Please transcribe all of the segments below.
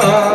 아.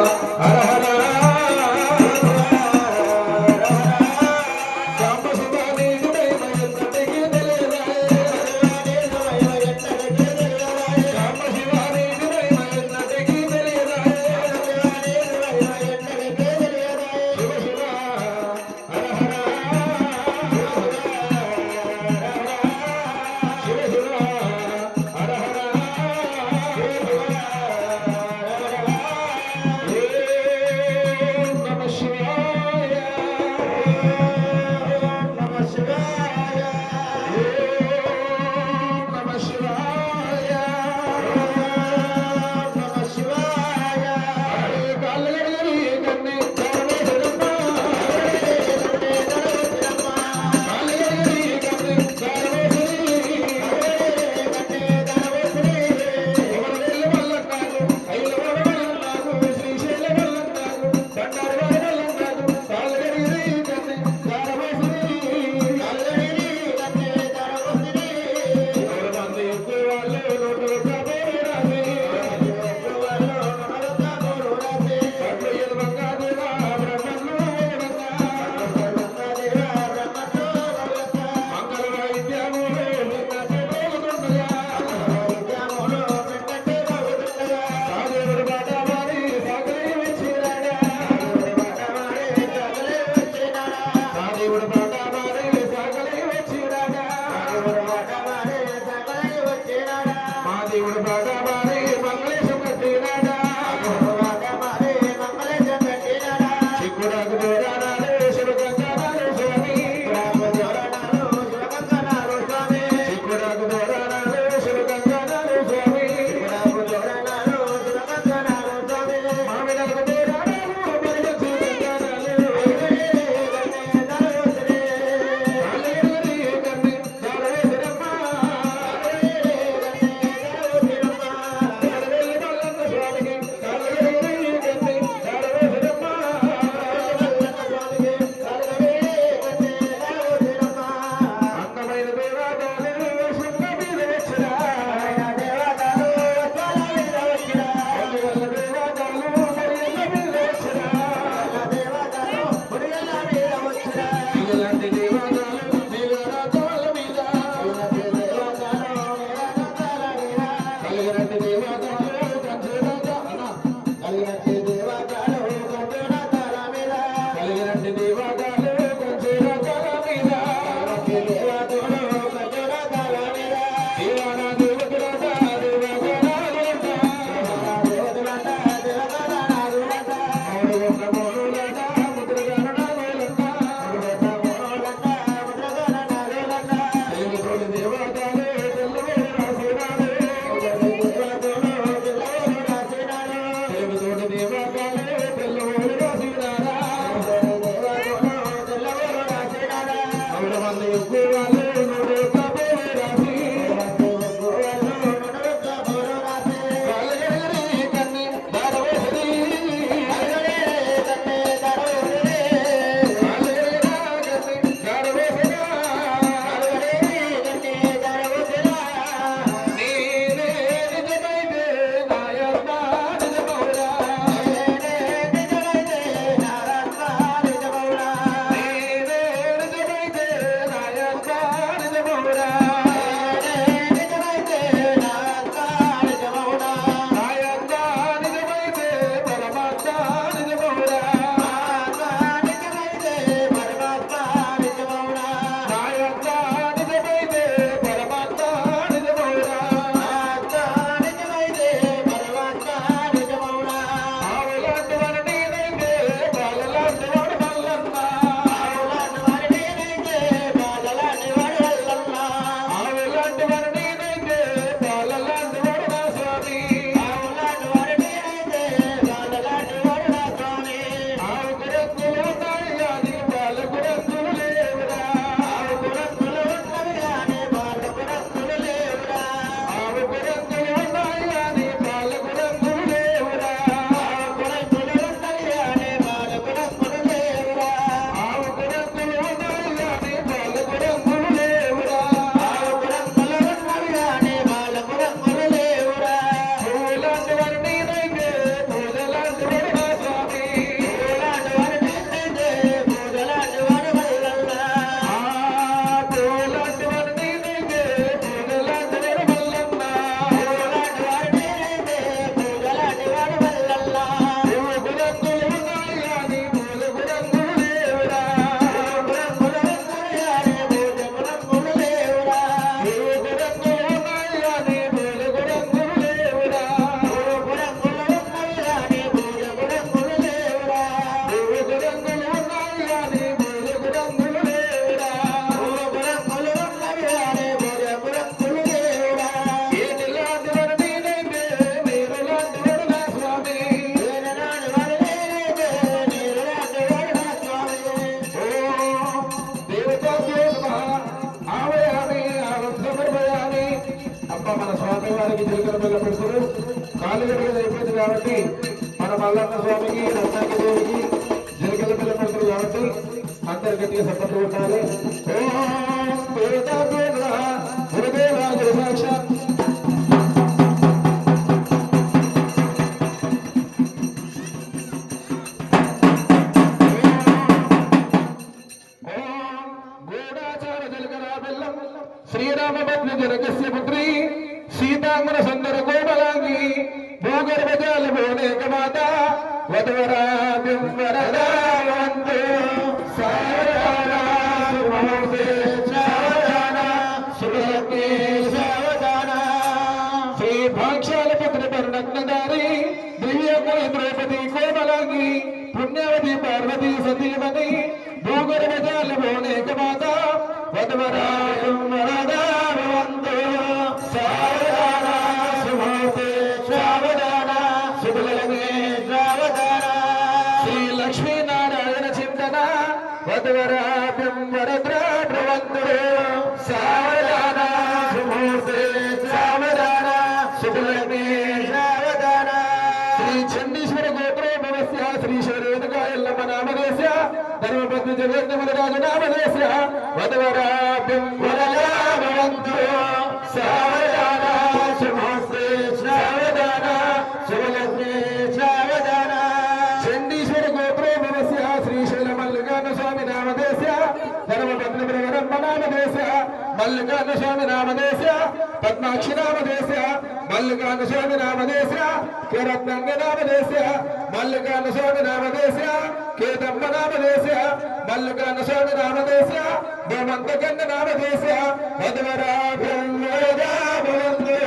కాబట్టి మన మల్లన్న స్వామికి రత్నాకి దేవికి జిలకల పిల్ల పడుతుంది కాబట్టి అందరు గట్టిగా సపోర్ట్ కొట్టాలి ఓం వేద వేద గురుదేవ గురు సాక్షాత్ ولك مدى ودورا من وردان శ్రీశ్వర ఎల్లమ్మ నామదేశ్య ధర్మపత్ని జగన్మల రాజు నామదేశ్య వధవరాభ్యం వరదా సావధాన సుమూర్తే సావధాన శుభలగ్నే సావధాన చండీశ్వర గోత్రోభవస్య శ్రీశైల మల్లికార్జున స్వామి నామదేశ్య ధర్మపత్ని బ్రహ్మ మల్లికార్జున స్వామి పద్మాక్షి నామదేశ్య మల్లికార్జున స్వామి నామదేశ కేరత్నంగ నామదేశ మల్లికార్జున స్వామి నామదేశ కేతమ్మ నామదేశ మల్లికార్జున స్వామి నామదేశ భూమంతకంగ నామదేశ మధువరాభ్యం వేదాభవంతు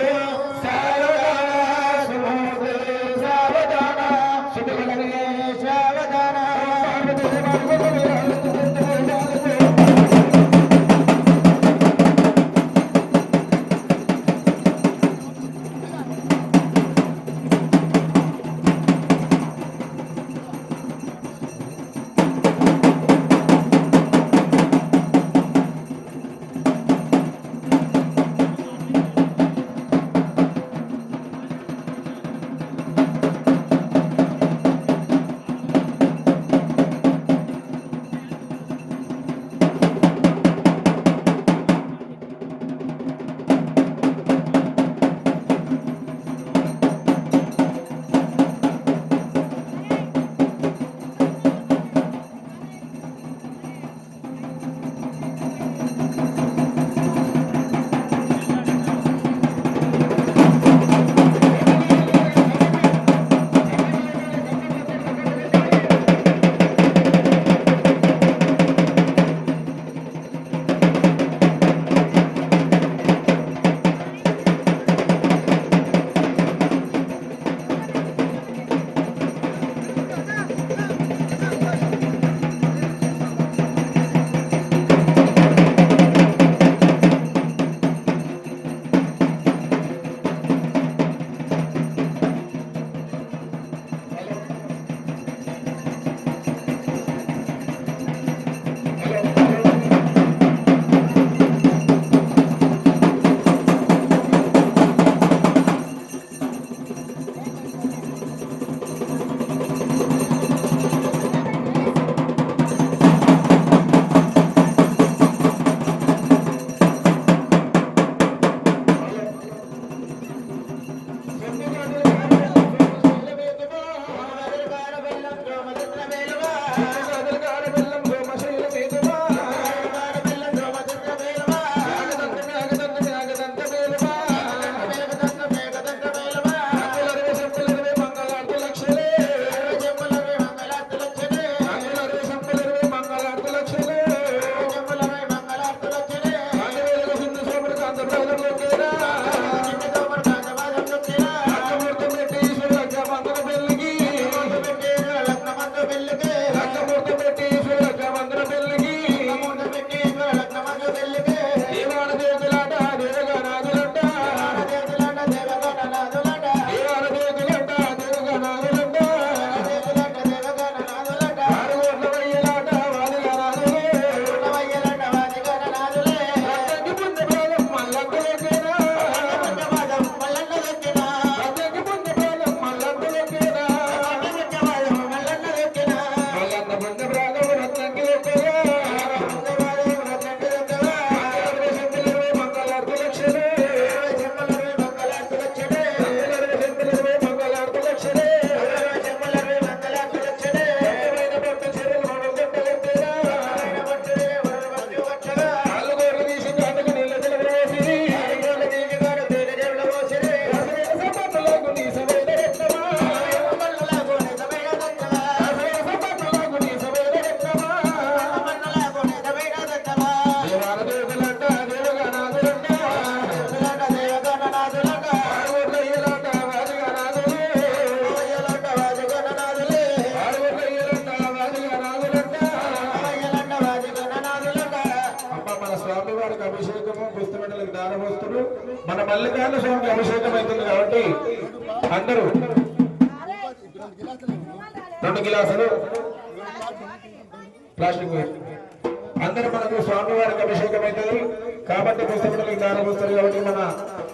కాబట్టి పుస్తకంలో జ్ఞానం వస్తుంది కాబట్టి మన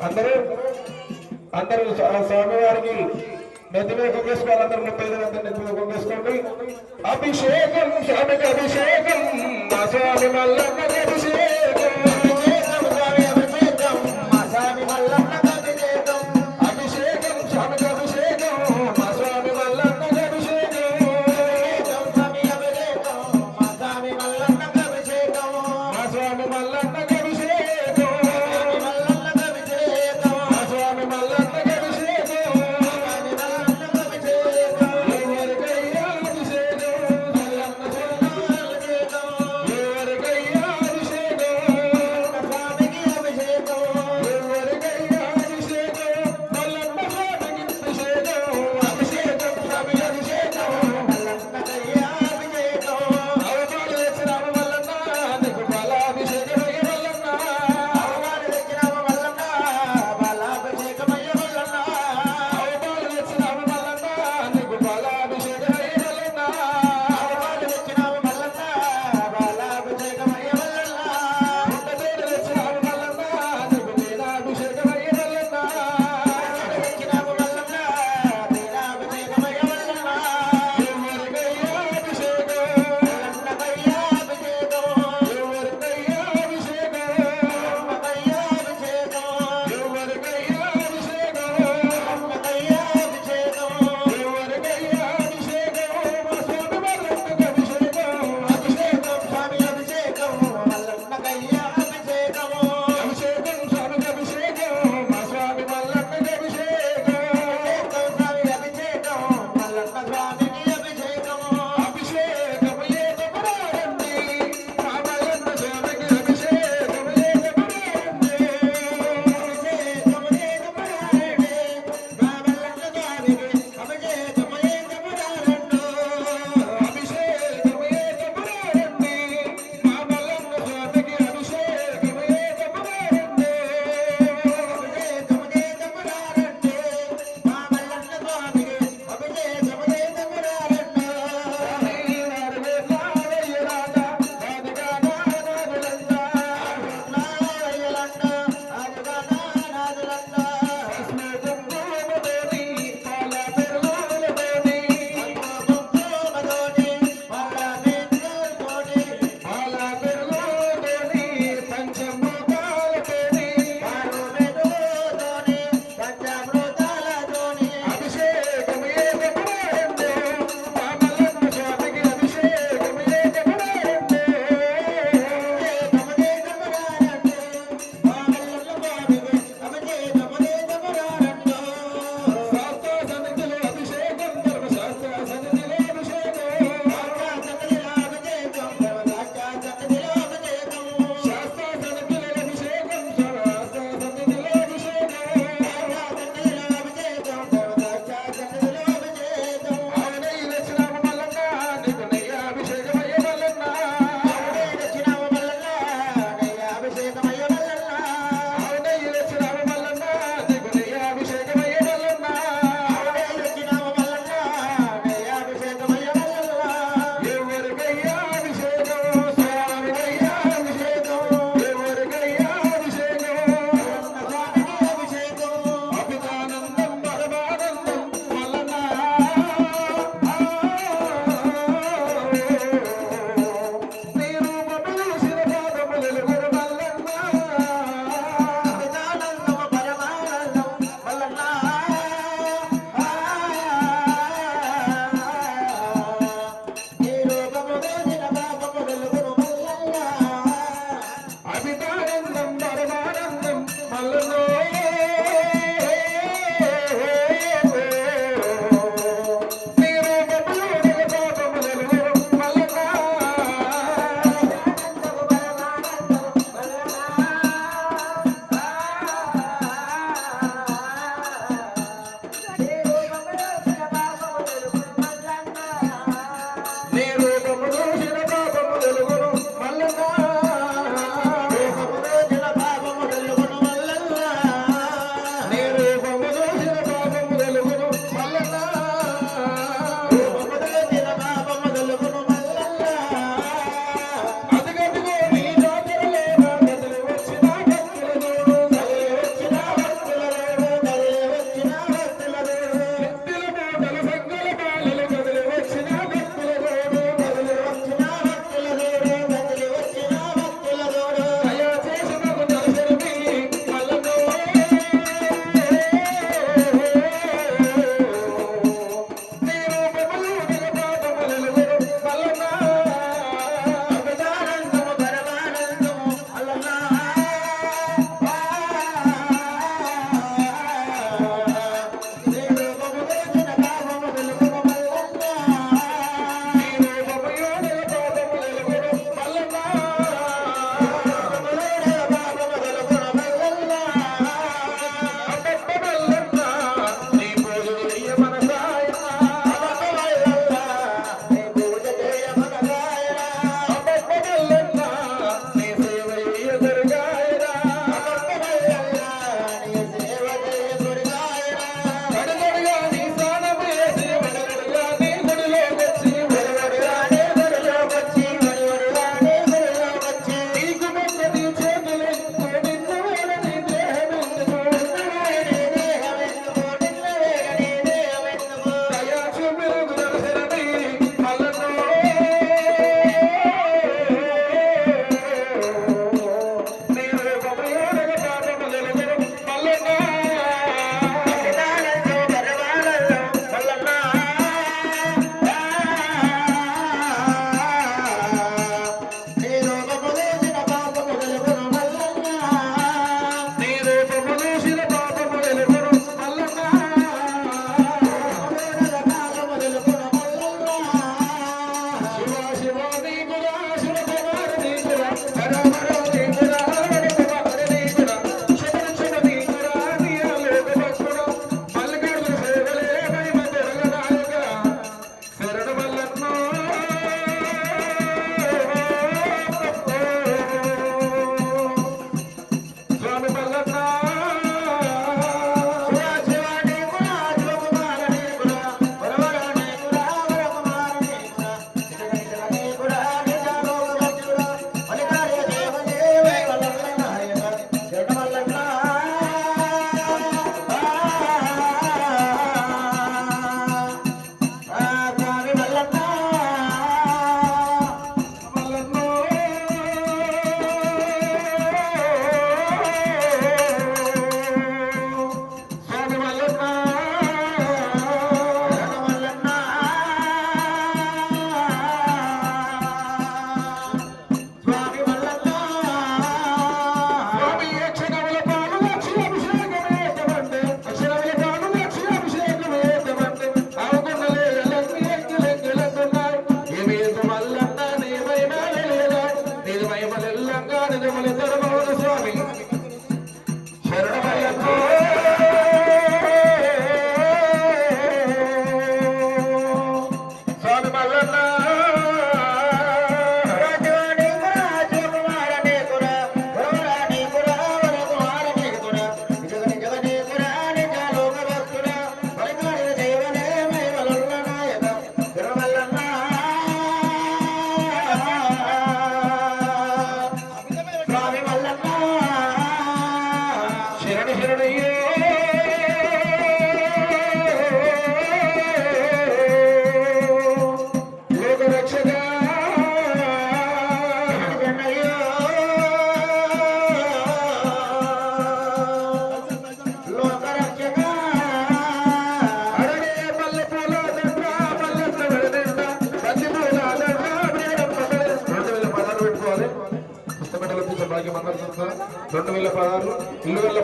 అందరూ అందరూ స్వామివారికి నెత్తిమే కొంగేసుకోవాలి అందరూ ముప్పై ఐదు అందరూ నెత్తిమే కొంగేసుకోండి అభిషేకం స్వామికి అభిషేకం. మా స్వామి మల్లమ్మకి అభిషేకం.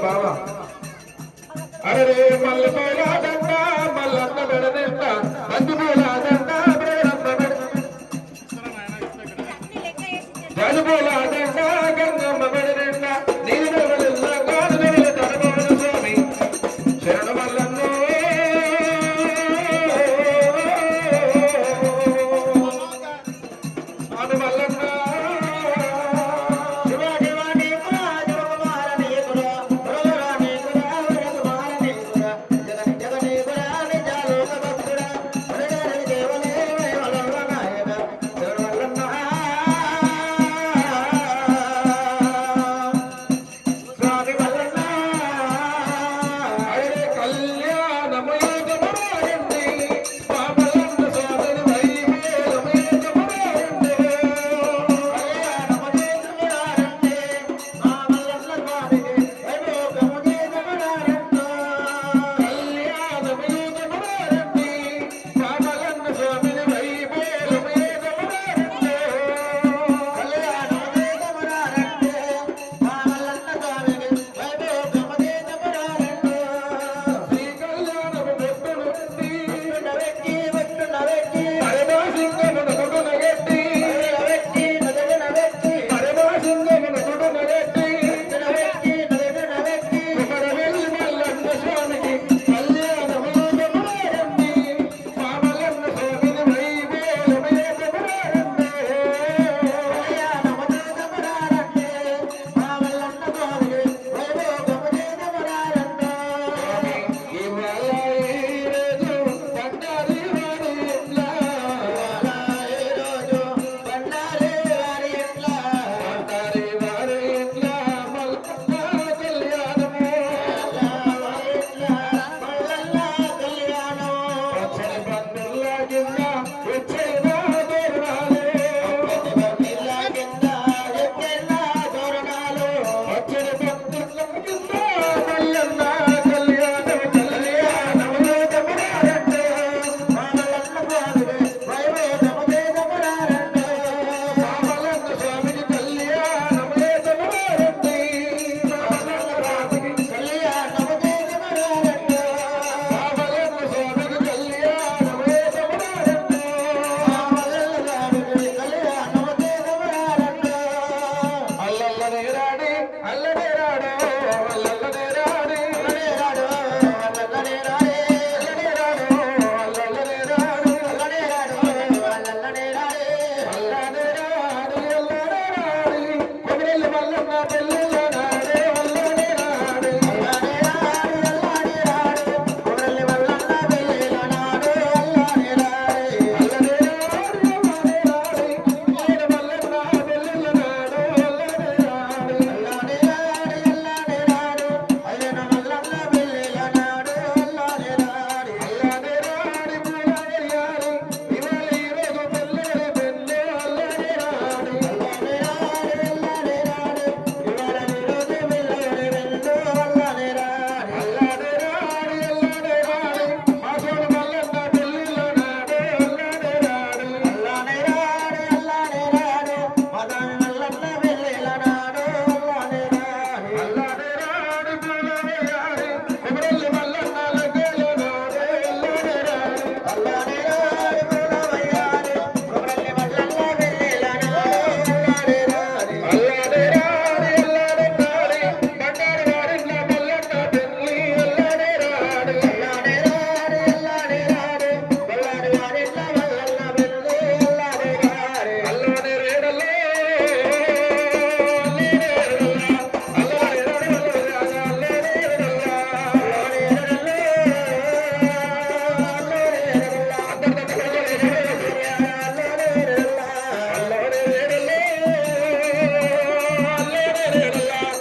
బావ అరే మల్లె